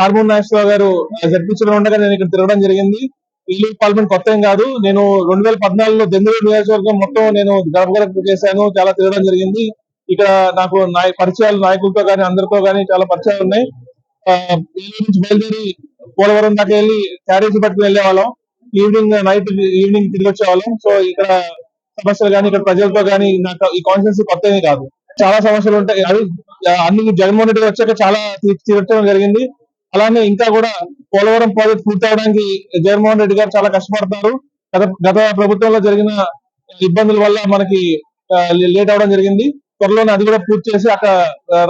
Hormone Nageswararao గారు జడ్పించడం ఉండగా నేను ఇక్కడ తిరగడం జరిగింది. ఇల్లు పార్లమెంట్ కొత్త ఏం కాదు. నేను రెండు వేల పద్నాలుగులో దెందులూరు నియోజకవర్గం మొత్తం నేను గడప చేశాను. చాలా తిరగడం జరిగింది. ఇక్కడ నాకు నాయ పరిచయాలు నాయకులతో కానీ అందరితో కానీ చాలా పరిచయాలు ఉన్నాయి. ఆ, నుంచి బయలుదేరి పోలవరం దాకా వెళ్ళి క్యారేజ్ పట్టుకుని వెళ్ళేవాళ్ళం ఈవినింగ్ నైట్ ఈవినింగ్ తిరిగి వచ్చేవాళ్ళం సో ఇక్కడ సమస్యలు కానీ ఇక్కడ ప్రజలతో కానీ నాకు ఈ కాన్ఫిడెన్స్ కొత్త కాదు. చాలా సమస్యలు ఉంటాయి. అవి అన్ని జగన్మోహన్ రెడ్డి వచ్చాక చాలా తీర్చడం జరిగింది. అలానే ఇంకా కూడా పోలవరం ప్రాజెక్ట్ పూర్తి అవడానికి జగన్మోహన్ రెడ్డి గారు చాలా కష్టపడతారు. గత గత ప్రభుత్వంలో జరిగిన ఇబ్బందుల వల్ల మనకి లేట్ అవడం జరిగింది. త్వరలోనే అది కూడా పూర్తి చేసి అక్కడ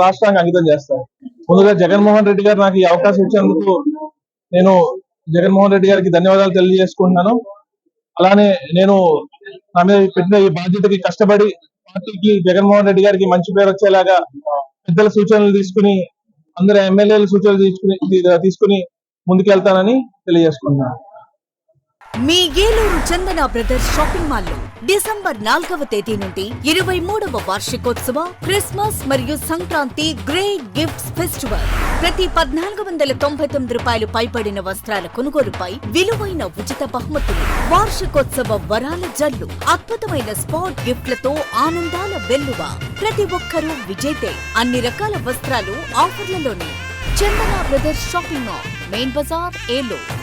రాష్ట్రానికి అంకితం చేస్తారు. ముందుగా జగన్మోహన్ రెడ్డి గారు నాకు ఈ అవకాశం ఇచ్చినందుకు నేను జగన్మోహన్ రెడ్డి గారికి ధన్యవాదాలు తెలియజేసుకుంటున్నాను. అలానే నేను నా మీద పెట్టిన ఈ బాధ్యతకి కష్టపడి పార్టీకి జగన్మోహన్ రెడ్డి గారికి మంచి పేరు వచ్చేలాగా పెద్దల సూచనలు తీసుకుని అందరు ఎమ్మెల్యేల సూచనలు తీసుకుని తీసుకుని ముందుకెళ్తానని తెలియజేసుకుంటున్నాను మీ ఏలూరు చందన బ్రదర్స్ షాపింగ్ మాల్లో డిసెంబర్ నాలుగవ తేదీ నుండి ఇరవై మూడవ వార్షికోత్సవ క్రిస్మస్ మరియు సంక్రాంతి గ్రేట్ గిఫ్ట్స్ ఫెస్టివల్. ప్రతి పద్నాలుగు వందల తొంభై తొమ్మిది రూపాయలు పైబడిన వస్త్రాల కొనుగోలుపై విలువైన ఉచిత బహుమతులు వార్షికోత్సవ వరాల జల్లు అద్భుతమైన స్పాట్ గిఫ్ట్లతో ఆనందాల వెల్లువ. ప్రతి ఒక్కరూ విజేతే అన్ని రకాల వస్త్రాలు ఆఫర్లలోనే. Chandana brothers shopping mall main Bazaar Eluru.